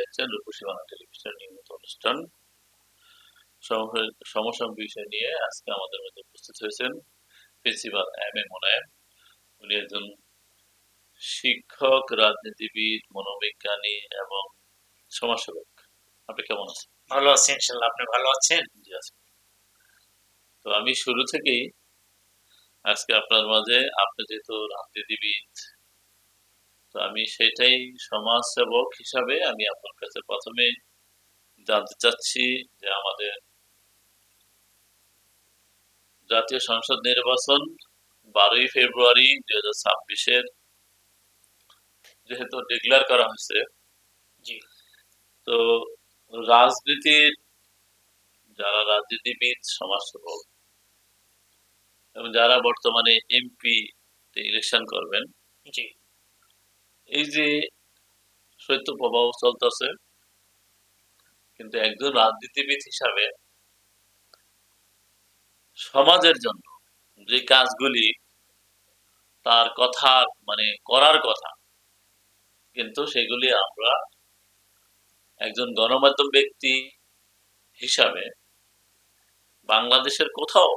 দেখছেন রূপসী বাংলা টেলিভিশন নিয়মিত অনুষ্ঠান। সমসাময়িক বিষয় নিয়ে আজকে আমাদের মধ্যে উপস্থিত হয়েছেন প্রিন্সিপাল এম এ মোনায়েম। উনি একজন শিক্ষক রাজনীতিবিদ মনোবিজ্ঞানী এবং সমাজসেবক। আপনি কেমন আছেন? ভালো আছি ইনশাল্লাহ আপনি ভালো আছেন? জি আছি। তো আমি শুরু থেকেই আজকে আপনার মাঝে আপনি যেহেতু রাজনীতিবিদ তো আমি সেটাই সমাজসেবক হিসাবে আমি আপনার কাছে প্রথমে জানতে চাচ্ছি যে আমাদের জাতীয় সংসদ নির্বাচন বারোই ফেব্রুয়ারি দুই হাজার ছাব্বিশের যেহেতু ডিক্লেয়ার করা হয়েছে তো রাজনীতির যারা রাজনীতিবিদ সমাজসেবক এবং যারা বর্তমানে এমপি ইলেকশন করবেন জি। এই যে শৈত্য প্রবাহ চলতেছে, কিন্তু একজন রাজনীতিবিদ হিসাবে সমাজের জন্য যে কাজগুলি তার কথা মানে করার কথা, কিন্তু সেগুলি আমরা একজন গণমাধ্যম ব্যক্তি হিসাবে বাংলাদেশের কোথাও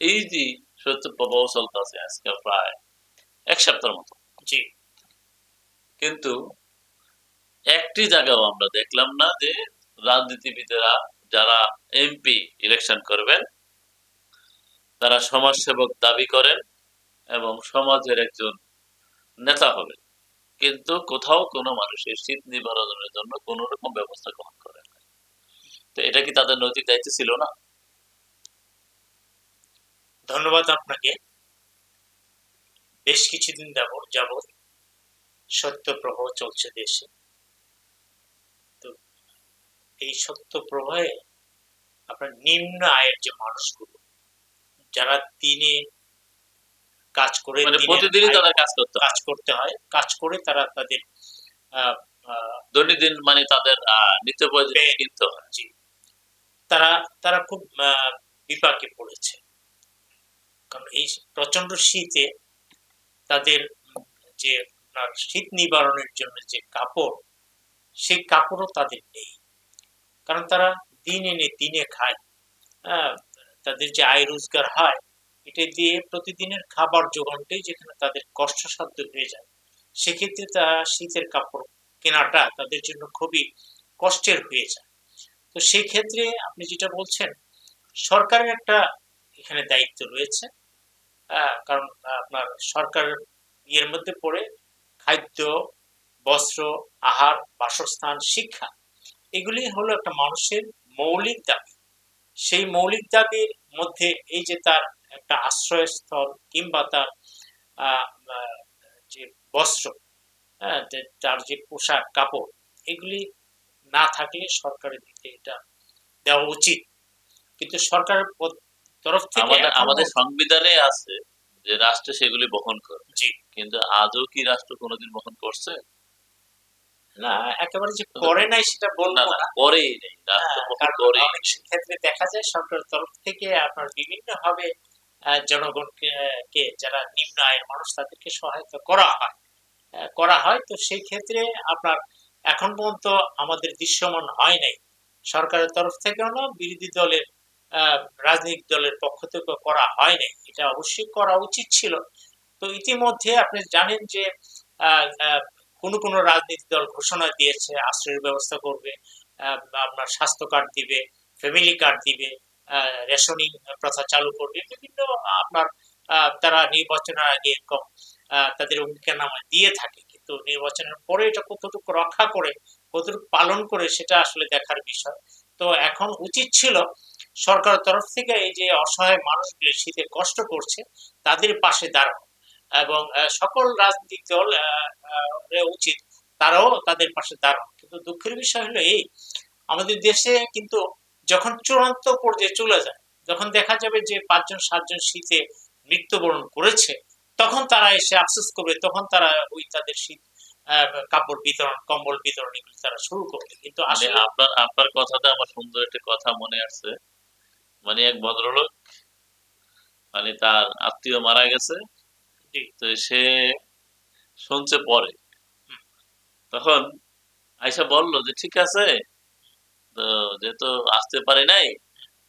এই যে শৈত্য প্রবাহ চলতেছে আজকে প্রায় এক সপ্তাহের মতো। জি। কিন্তু একটি জায়গাও আমরা দেখলাম না যে রাজনীতিবিদেরা যারা এমপি ইলেকশন করবেন, তারা সমাজসেবক দাবি করেন এবং সমাজের একজন নেতা হবেন। কিন্তু কোথাও কোনো মানুষের শীত নিবারণের জন্য কোন রকম ব্যবস্থা গ্রহণ করেন না তো এটা কি তাদের নৈতিক দায়িত্ব ছিল না? ধন্যবাদ আপনাকে। বেশ কিছুদিন যাবত সত্য প্রবাহ চলছে দেশে। তো এই সত্য প্রবাহে আপনার নিম্ন আয়ের যে মানুষগুলো যারা দিনে কাজ করে মানে প্রতিদিনই তাদের কাজ করতে কাজ করতে হয় কাজ করে তারা তাদের দৈনন্দিন মানে তাদের নিত্য প্রয়োজনীয় কিনতে হয়। তারা তারা খুব বিপাকে পড়েছে। কারণ এই প্রচণ্ড শীতে তাদের যে আপনার শীত নিবারণের জন্য যে কাপড় সেই কাপড়ও তাদের নেই। কারণ তারা দিন এনে দিনে খায়। হ্যাঁ, তাদের যে আয় রোজগার হয় এটা দিয়ে প্রতিদিনের খাবার যোগানটাই যেখানে তাদের কষ্টসাধ্য হয়ে যায় সেক্ষেত্রে তারা শীতের কাপড় কেনাটা তাদের জন্য খুবই কষ্টের হয়ে যায়। তো সেই ক্ষেত্রে আপনি যেটা বলছেন সরকারের একটা এখানে দায়িত্ব রয়েছে। কারণ আপনার সরকার ইয়ের মধ্যে পড়ে খাদ্য বস্ত্র আহার বাসস্থান শিক্ষা এগুলি হলো একটা মানুষের মৌলিক দাবি। সেই মৌলিক দাবির মধ্যে এই যে তার একটা আশ্রয়স্থল কিংবা তার যে বস্ত্র হ্যাঁ, তার যে পোশাক কাপড় এগুলি না থাকলে সরকারের দিকে এটা দেওয়া উচিত। কিন্তু সরকারের তরফ থেকে আমাদের সংবিধানে আছে যে রাষ্ট্র সেগুলি বহন করে জি। কিন্তু আজও কি রাষ্ট্র কোনোদিন বহন করছে? না একেবারে যে করে নাই সেটা বলব না করেই নেই। রাষ্ট্র হ্যাঁ, বহন কারণ অনেক ক্ষেত্রে দেখা যায় সরকারের তরফ থেকে আপনার বিভিন্ন ভাবে জনগণকে কে যারা নিম্ন আয়ের মানুষ তাদেরকে সহায়তা করা হয় করা হয়। তো সেই ক্ষেত্রে আপনার এখন পর্যন্ত আমাদের দৃশ্যমান হয় নাই। সরকারের তরফ থেকেও না বিরোধী দলের রাজনৈতিক দলের পক্ষ থেকে করা হয়নি এটা অবশ্যই করা উচিত ছিল। তো ইতিমধ্যে আপনি জানেন যে কোন কোনো রাজনৈতিক দল ঘোষণা দিয়েছে, আশ্রয়ের ব্যবস্থা করবে আপনার স্বাস্থ্য কার্ড দিবে ফ্যামিলি কার্ড দিবে রেশনিং প্রথা চালু করবে, বিভিন্ন, আপনার তারা নির্বাচনের আগে এরকম তাদের অঙ্গীকারনামা দিয়ে থাকে। কিন্তু নির্বাচনের পরে এটা কতটুকু রক্ষা করে, কতটুকু পালন করে, সেটা আসলে দেখার বিষয়। তো এখন উচিত ছিল সরকারের তরফ থেকে এই যে অসহায় মানুষগুলো শীতে কষ্ট করছে তাদের পাশে দাঁড়ানো এবং সকল রাজনৈতিক দল উচিত তারাও তাদের পাশে দাঁড়ানো। কিন্তু দুঃখের বিষয় হলো এই আমাদের দেশে কিন্তু যখন চূড়ান্ত পর্যায়ে চলে যায় যখন দেখা যাবে যে পাঁচজন সাতজন শীতে মৃত্যুবরণ করেছে তখন তারা এসে আফসোস করবে তখন তারা ওই তাদের শীত আহ, কাপড় বিতরণ কম্বল বিতরণ এগুলো তারা শুরু করবে। কিন্তু মানে আসলে আপনার আপনার কথাটা আমার সুন্দর একটা কথা মনে আসছে। মানে এক ভদ্রলোক মানে তার আত্মীয় মারা গেছে তো সে শুনছে পরে তখন আইসা বলল যে ঠিক আছে তো যেহেতু আসতে পারি নাই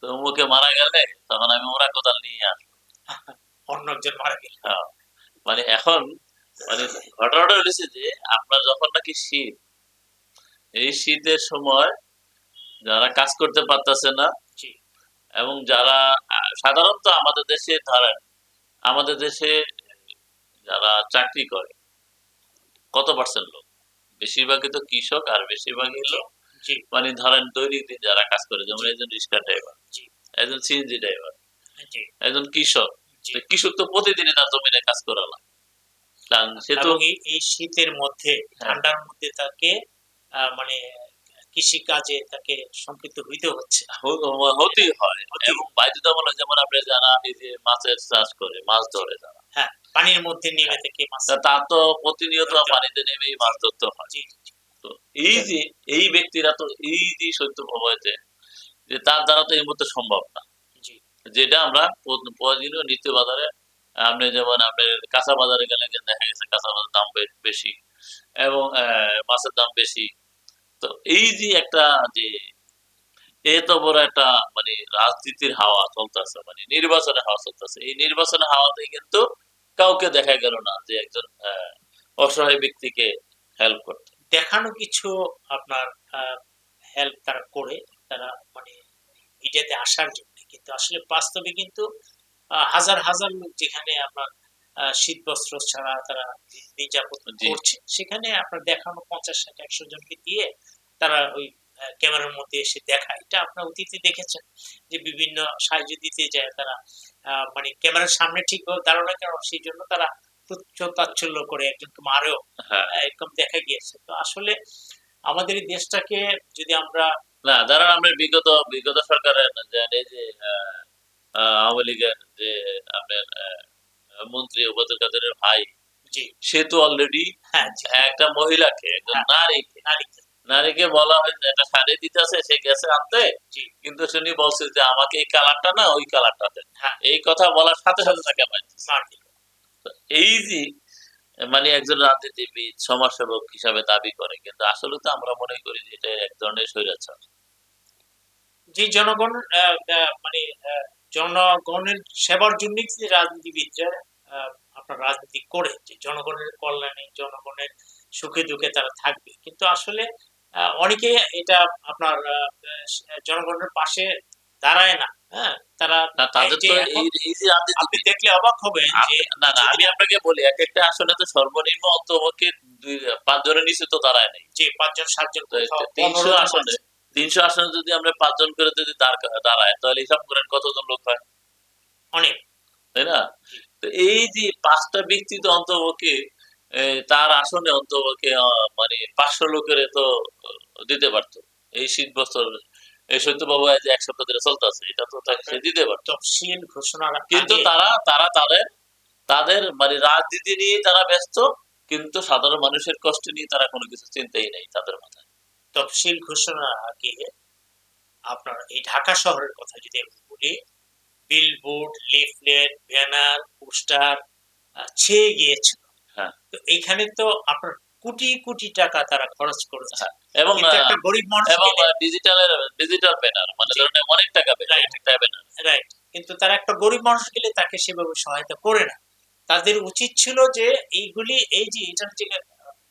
তো মুখে মারা গেলে তখন আমি ওরা কোদাল নিয়ে আসব অন্য একজন মারা গেল হ্যাঁ। মানে এখন মানে ঘটনাটা হয়েছে যে আপনার যখন নাকি শীত এই শীতের সময় যারা কাজ করতে পারতেছে না। এবং যারা সাধারণত আমাদের দেশে ধরেন আমাদের দেশে যারা চাকরি করে কত পার্সেন্ট লোক? বেশিরভাগই তো কৃষক আর বেশিরভাগই লোক মানে ধরেন দৈনিক দিন যারা কাজ করে যেমন একজন রিক্সা ড্রাইভার একজন সিএনজি ড্রাইভার একজন কৃষক কৃষক তো প্রতিদিনই তার জমিনে কাজ করা কারণ সে তো এই- শীতের মধ্যে ঠান্ডার মধ্যে তাকে মানে কৃষি কাজে তাকে সম্পৃক্ত হইতে হচ্ছে। হতেই হয়। এবং বাধ্যতামূলক যেমন আপনি যারা এই যে মাছের চাষ করে মাছ ধরে যারা হ্যাঁ পানির মধ্যে নেমে থেকে মাছ তা তার তো প্রতিনিয়ত পানিতে নেমেই মাছ ধরতে হয়। তো এই যে এই ব্যক্তিরা তো এই যে সত্য প্রবাহিতে যে তার দ্বারা তো এই মুহূর্তে সম্ভব না। যেটা আমরা প্রয়োজনীয় নিত্য বাজারে আপনি যেমন আপনি কাঁচা বাজারে গেলে দেখা গেছে কাঁচা বাজার দাম বেশি। এবং আহ, মাছের দাম বেশি। তো এই যে একটা যে এত বড় একটা মানে রাজনীতির হাওয়া চলতেছে মানে নির্বাচনের হাওয়া চলতেছে। এই নির্বাচনের হাওয়াতে কিন্তু কাউকে দেখা গেল না যে একজন অসহায় ব্যক্তিকে হেল্প করতে। দেখানো কিছু আপনার হেল্প তারা করে, তারা মানে মিডিয়াতে আসার জন্য। কিন্তু আসলে বাস্তবে কিন্তু হাজার হাজার লোক যেখানে আপনার শীত বস্ত্র ছাড়া তারা দিন- যাপন করছে। সেখানে আপনার দেখানো পঞ্চাশ ষাট একশো জনকে দিয়ে তারা ওই ক্যামেরার মধ্যে এসে দেখায়। এটা আপনার অতীতে দেখেছেন যে বিভিন্ন সাহায্য দিতে যায় তারা। মানে ক্যামেরার সামনে ঠিক দাঁড়ানো কেন? সেই জন্য তারা তুচ্ছ তাচ্ছল্য করে একজনকে মারেও হ্যাঁ। এরকম দেখা গিয়েছে। তো আসলে আমাদের এই দেশটাকে যদি আমরা না যারা আমরা বিগত বিগত সরকারের যে আওয়ামী লীগের যে আপনার মন্ত্রী ওবায়দুল কাদেরের ভাই সে তো অলরেডি হ্যাঁ একটা মহিলাকে একজন হ্যাঁ। নারীকে। নারীকে। বলা হয় যে একটা শাড়ি দিতে আছে সে গেছে আনতে। কিন্তু শুনি বলছে যে আমাকে এই কালারটা না ওই কালারটা দেন। হ্যাঁ। এই কথা বলার সাথে সাথে তাকে এই যে মানে একজন রাজনীতিবিদ সমাজসেবক হিসাবে দাবি করে কিন্তু আসলে তো আমরা মনে করি যে এটা এক ধরনের স্বৈরাচার। যে জনগণ মানে জনগণের সেবার জন্য রাজনীতিবিদরা আপনার রাজনীতি করে যে জনগণের কল্যাণে জনগণের সুখে দুঃখে তারা থাকবে। কিন্তু আসলে অনেকে এটা আপনার জনগণের পাশে দাঁড়ায় না হ্যাঁ? তারা তাদের তো এই এই যে আপনি দেখলে অবাক হবেন না না আমি আপনাকে বলি এক একটা আসনে তো সর্বনিম্ন অন্তপক্ষে দুই নিচে তো দাঁড়ায় নাই। যে পাঁচজন সাতজন তো তিনশো জন আসনে আছে। তিনশো আসনে যদি আমরা পাঁচজন করে যদি দাঁড়- দাঁড়ায় তাহলে হিসাব করেন কতজন লোক হয়? অনেক। তাই না? তো এই যে পাঁচটা ব্যক্তি তো অন্তপক্ষে তার আসনে অন্তপক্ষে মানে পাঁচশো লোকের তো দিতে পারতো। এই শীত বছর এই সত্যবাবু আজ এক সপ্তাহ ধরে চলতেছে এটা তো তাকে দিতে পারতো। তফসিল কিন্তু তারা তারা তাদের তাদের মানে রাজনীতি নিয়ে তারা ব্যস্ত কিন্তু সাধারণ মানুষের কষ্ট নিয়ে তারা কোনো কিছু চিন্তাই নেই তাদের মাথায়। তফসিল ঘোষণা আগে আপনার এই ঢাকা শহরের কথা যদি আমি বলি বিলবোর্ড লিফলেট ব্যানার পোস্টার ছেয়ে গিয়েছিল। হ্যাঁ। তো এইখানে তো আপনার কোটি কোটি টাকা তারা খরচ করেছে। হ্যাঁ, এবং গরিব মানুষ এবং ডিজিটালের ডিজিটাল ব্যানার মানে। ধরেন অনেক টাকা ব্যানার রাইট কিন্তু তারা একটা গরিব মানুষ গেলে তাকে সেভাবে সহায়তা করে না। তাদের উচিত ছিল যে এইগুলি এই যে এটার যে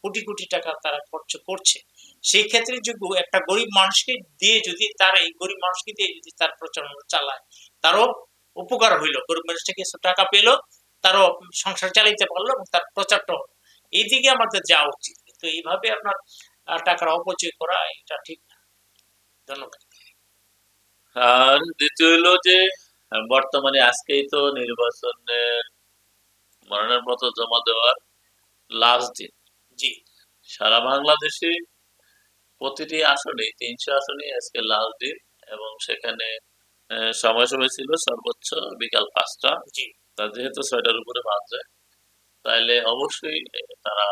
কোটি কোটি টাকা তারা খরচ করছে সেই ক্ষেত্রে যদি একটা গরিব মানুষকে দিয়ে যদি তার এই গরিব মানুষকে দিয়ে যদি তার প্রচারণা চালায় তারও উপকার হইল। গরিব মানুষটা কিছু টাকা পেল তারও সংসার চালাইতে পারল এবং তার প্রচারটা হলো। এই দিকে আমাদের যাওয়া উচিত। কিন্তু এইভাবে আপনার টাকার অপচয় করা এটা ঠিক না। ধন্যবাদ। আর দ্বিতীয় হলো যে বর্তমানে আজকেই তো নির্বাচনের মনোনয়নপত্র জমা দেওয়ার লাস্ট দিন। জি। সারা বাংলাদেশে প্রতিটি আসনে তিনশো আসনে আজকে লাস্ট দিন এবং সেখানে সময় সময় ছিল সর্বোচ্চ বিকাল পাঁচটা। জি। তা যেহেতু ছয়টার উপরে বাদ যায় তাইলে অবশ্যই তারা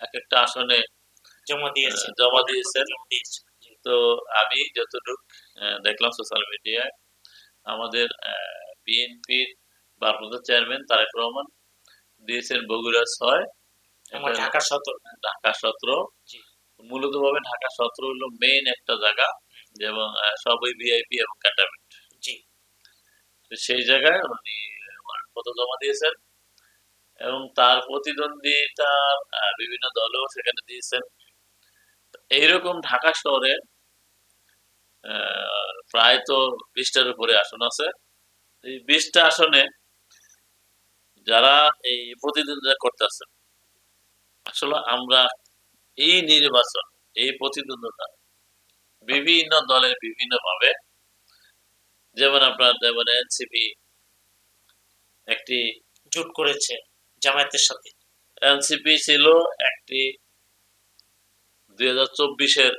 এক একটা আসনে জমা দিয়েছে। জমা দিয়েছেন। দিয়েছে তো আমি যতটুক দেখলাম সোশ্যাল মিডিয়ায় আমাদের বিএনপির ভারপ্রাপ্ত চেয়ারম্যান তারেক রহমান দিয়েছেন বগুড়া ছয় ঢাকা সতর। ঢাকা সতেরো। মূলত ভাবে ঢাকা সতেরো হলো মেইন একটা জায়গা যেমন সবই ভিআইপি এবং তো সেই জায়গায় উনি পদ জমা দিয়েছেন এবং তার প্রতিদ্বন্দ্বিতার আহ, বিভিন্ন দলও সেখানে দিয়েছেন। এইরকম ঢাকা শহরে প্রায় তো বিশটার উপরে আসন আছে। এই বিশটা আসনে যারা এই প্রতিদ্বন্দ্বিতা করতেছেন আসলে আমরা এই নির্বাচন এই প্রতিদ্বন্দ্বিতা বিভিন্ন দলের বিভিন্ন ভাবে যেমন আপনার যেমন এনসিপি একটি জোট করেছে জামায়াতের সাথে এনসিপি ছিল একটি দুই হাজার চব্বিশের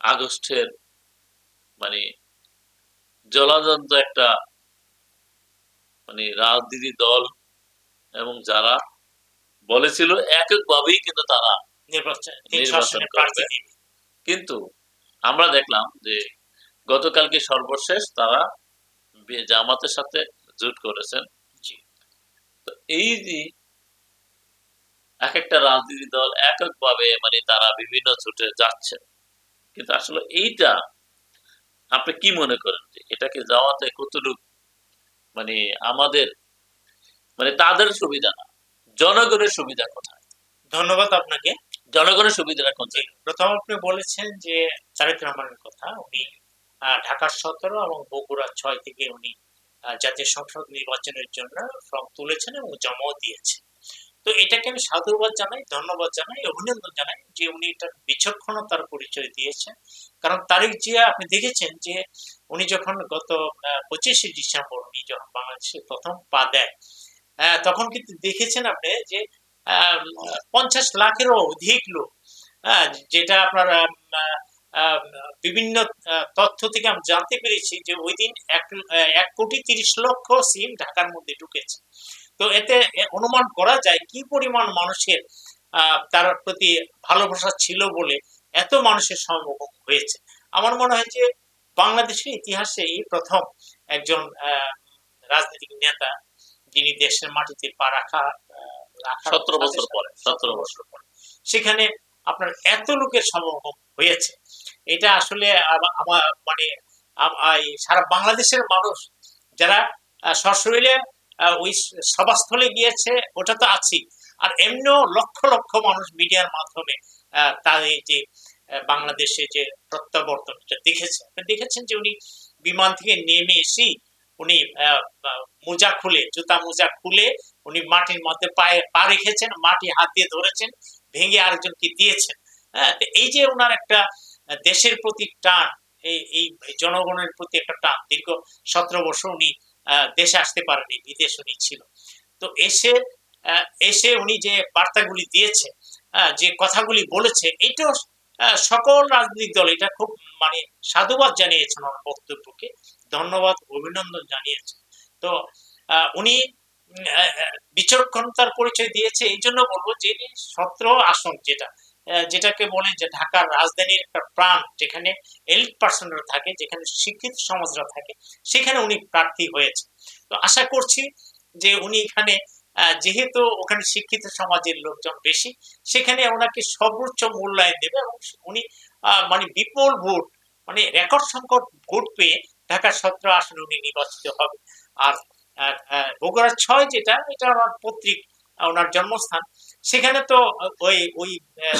আগস্টের মানে জলাজন্ত একটা মানে রাজনীতি দল এবং যারা বলেছিল এককভাবেই কিন্তু তারা নির্বাচন করবে। কিন্তু আমরা দেখলাম যে গতকালকে সর্বশেষ তারা জামাতের সাথে জোট করেছেন। তো এই যে এক একটা রাজনীতি দল এককভাবে মানে তারা বিভিন্ন জোটে যাচ্ছে। কিন্তু আসলে এইটা আপনি কি মনে করেন যে এটাকে যাওয়াতে কতটুকু মানে আমাদের মানে তাদের সুবিধা না জনগণের সুবিধা কোথায়? ধন্যবাদ আপনাকে। জনগণের সুবিধাটা কোথায়? প্রথম আপনি বলেছেন যে তারেক রহমানের কথা উনি ঢাকার সতেরো এবং বগুড়া ছয় থেকে উনি জাতীয় সংসদ নির্বাচনের জন্য ফর্ম তুলেছেন এবং জমাও দিয়েছেন। তো এটাকে আমি সাধুবাদ জানাই, ধন্যবাদ জানাই, অভিনন্দন জানাই যে উনি এটার বিচক্ষণতার পরিচয় দিয়েছেন। কারণ তারেক জিয়া, আপনি দেখেছেন যে উনি যখন গত পঁচিশে ডিসেম্বর উনি যখন বাংলাদেশে প্রথম পা দেয় তখন কিন্তু দেখেছেন আপনি যে পঞ্চাশ লাখেরও অধিক লোক যেটা আপনার বিভিন্ন তথ্য থেকে আমি জানতে পেরেছি যে ওই দিন এক এক কোটি তিরিশ লক্ষ সিম ঢাকার মধ্যে ঢুকেছে। তো এতে অনুমান করা যায় কি পরিমাণ মানুষের তার প্রতি ভালোবাসা ছিল বলে এত মানুষের সমাগম হয়েছে। আমার মনে হয় যে বাংলাদেশের ইতিহাসে এই প্রথম একজন আহ, রাজনৈতিক নেতা যিনি দেশের মাটিতে পা রাখা সতেরো বছর পরে সতেরো বছর বছর পরে। সেখানে আপনার এত লোকের সমাগম হয়েছে। এটা আসলে আমার মানে সারা বাংলাদেশের মানুষ যারা সশরীরে ওই সভাস্থলে গিয়েছে, ওটা তো আছেই। আর এমনিও লক্ষ লক্ষ মানুষ মিডিয়ার মাধ্যমে এই যে বাংলাদেশে যে প্রত্যাবর্তন দেখেছে আপনি দেখেছেন যে উনি বিমান থেকে নেমে এসেই উনি মোজা খুলে, জুতা মোজা খুলে উনি মাটির মধ্যে পায়ে, পা রেখেছেন, মাটি হাত দিয়ে ধরেছেন, ভেঙে আরেকজনকে দিয়েছেন। হ্যাঁ এই যে ওনার একটা দেশের প্রতি টান, এই জনগণের প্রতি একটা টান। দীর্ঘ সতেরো বছর উনি দেশে আসতে পারেনি বিদেশ উনি ছিল। তো এসে এসে উনি যে বার্তাগুলি দিয়েছে যে কথাগুলি বলেছে এটাও সকল রাজনৈতিক দল, এটা খুব মানে সাধুবাদ জানিয়েছেন ওনার বক্তব্যকে। ধন্যবাদ, অভিনন্দন জানিয়েছেন। তো উনি বিচক্ষণতার পরিচয় দিয়েছে এই জন্য বলব যে সতেরো আসন যেটা যেটাকে বলে যে ঢাকার রাজধানীর একটা প্রাণ যেখানে এলিট পার্সনরা থাকে, যেখানে শিক্ষিত সমাজরা থাকে, সেখানে উনি প্রার্থী হয়েছে তো আশা করছি যে উনি এখানে যেহেতু ওখানে শিক্ষিত সমাজের লোকজন বেশি, সেখানে ওনাকে সর্বোচ্চ মূল্যায়ন দেবে এবং উনি মানে বিপুল ভোট মানে রেকর্ড সংখ্যক ভোট পেয়ে ঢাকার সতেরো আসনে উনি নির্বাচিত হবে। আর বগুড়া ছয় যেটা, এটা ওনার পত্রিক ওনার জন্মস্থান। সেখানে তো ওই ওই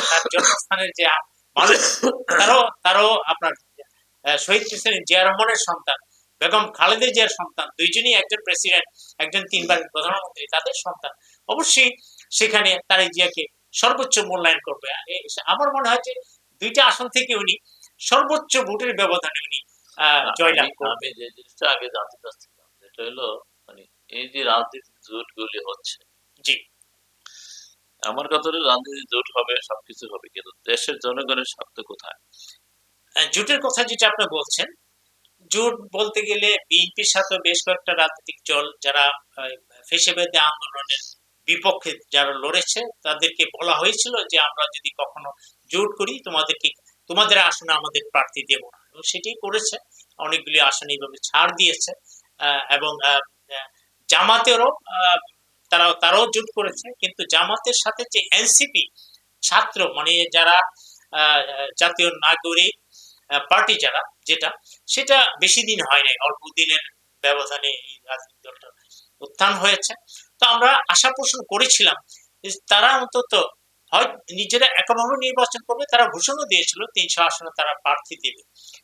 তার জন্মস্থানের যে মানুষ তারও তারও আপনার শহীদ প্রেসিডেন্ট জিয়া রহমানের সন্তান বেগম খালেদা জিয়ার সন্তান দুইজনই একজন প্রেসিডেন্ট একজন তিনবার প্রধানমন্ত্রী তাদের সন্তান। অবশ্যই সেখানে তারেক জিয়াকে সর্বোচ্চ মূল্যায়ন করবে। আমার মনে হয় যে দুইটা আসন থেকে উনি সর্বোচ্চ ভোটের ব্যবধানে উনি আহ, জয়লাভ করবেন। যে জিনিসটা আগে জানতে চাচ্ছিলাম যেটা হলো মানে এই যে রাজনীতির জোট গুলি হচ্ছে জি। আমার কথা রাজনীতি জোট হবে, সবকিছু হবে, কিন্তু দেশের জনগণের স্বার্থ কোথায়? জোটের কথা যেটা আপনি বলছেন, জোট বলতে গেলে বিএনপির সাথে বেশ কয়েকটা রাজনৈতিক দল যারা ফেসেবেদে আন্দোলনের বিপক্ষে যারা লড়েছে, তাদেরকে বলা হয়েছিল যে আমরা যদি কখনো জোট করি, তোমাদেরকে, তোমাদের আসনে আমাদের প্রার্থী দেব না। এবং সেটাই করেছে। অনেকগুলি আসন এইভাবে ছাড় দিয়েছে। এবং জামাতেরও তারা তারাও জোট করেছে। কিন্তু জামাতের সাথে যে এনসিপি ছাত্র মানে যারা জাতীয় নাগরিক পার্টি যারা, যেটা, সেটা বেশি দিন হয় নাই, অল্প দিনের ব্যবধানে এই রাজনৈতিক দলটা উত্থান হয়েছে। তো আমরা আশা পোষণ করেছিলাম তারা অন্তত হয়, নিজেরা একভাবে নির্বাচন করবে, তারা ঘোষণা দিয়েছিল তিনশো আসনে তারা প্রার্থী দেবে।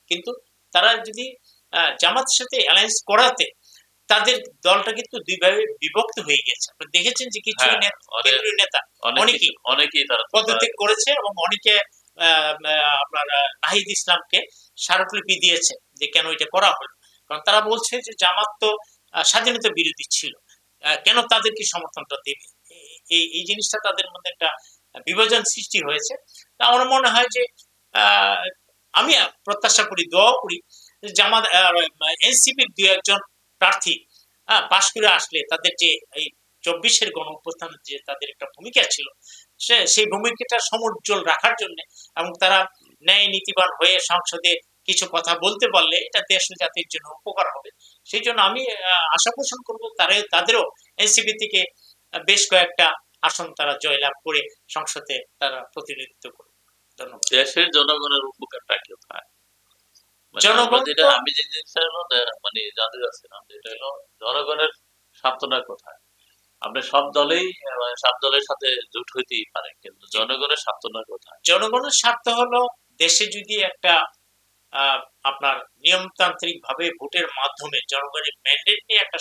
কিন্তু তারা যদি জামাতের সাথে অ্যালায়েন্স করাতে তাদের দলটা কিন্তু দুইভাবে বিভক্ত হয়ে গেছে। আপনারা দেখেছেন যে কিছু হ্যাঁ, কেন্দ্রীয় নেতা অনেকেই অনেকেই। তারা পদত্যাগ করেছে এবং অনেকে আপনার নাহিদ ইসলামকে স্মারকলিপি দিয়েছে যে কেন এটা করা হলো। কারণ তারা বলছে যে জামাত তো স্বাধীনতা বিরোধী ছিল। কেন তাদেরকে সমর্থনটা দেবে? এই- এই জিনিসটা তাদের মধ্যে একটা বিভাজন সৃষ্টি হয়েছে। তা আমার মনে হয় যে আহ, আমি প্রত্যাশা করি দোয়া করি জামাত এনসিপির দু একজন প্রার্থী হ্যাঁ, পাশ করে আসলে তাদের যে এই চব্বিশের গণ অভ্যুত্থানের যে তাদের একটা ভূমিকা ছিল সে সেই ভূমিকাটা সমুজ্জ্বল রাখার জন্য এবং তারা ন্যায় নীতিবান হয়ে সংসদে কিছু কথা বলতে পারলে এটা দেশ জাতির জন্য উপকার হবে। সেই জন্য আমি আশা পোষণ করব তারা তাদেরও এনসিপি থেকে বেশ কয়েকটা আসন তারা জয়লাভ করে সংসদে তারা প্রতিনিধিত্ব করবে ধন্যবাদ। দেশের জনগণের উপকারটা কি মানে জনগণ যেটা আমি যে জিনিসটা মানে জানতে চাচ্ছিলাম যেটা হলো জনগণের স্বার্থটা কোথায় আপনি সব দলেই মানে সব দলের সাথে জোট হইতেই পারে কিন্তু জনগণের স্বার্থটা কোথায় জনগণের স্বার্থ হলো দেশে যদি একটা আহ, আপনার নিয়মতান্ত্রিক ভাবে ভোটের মাধ্যমে জনগণের ম্যান্ডেট নিয়ে একটা